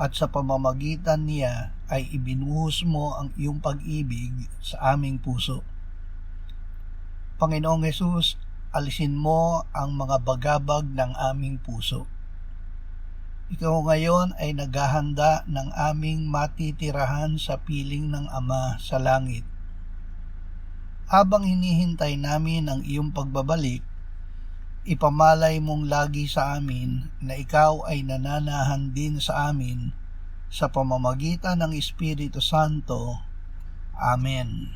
at sa pamamagitan niya ay ibinuhos mo ang iyong pag-ibig sa aming puso. Panginoong Yesus, alisin mo ang mga bagabag ng aming puso. Ikaw ngayon ay naghahanda ng aming matitirahan sa piling ng Ama sa langit. Habang hinihintay namin ang iyong pagbabalik, ipamalay mong lagi sa amin na ikaw ay nananahan din sa amin sa pamamagitan ng Espiritu Santo. Amen.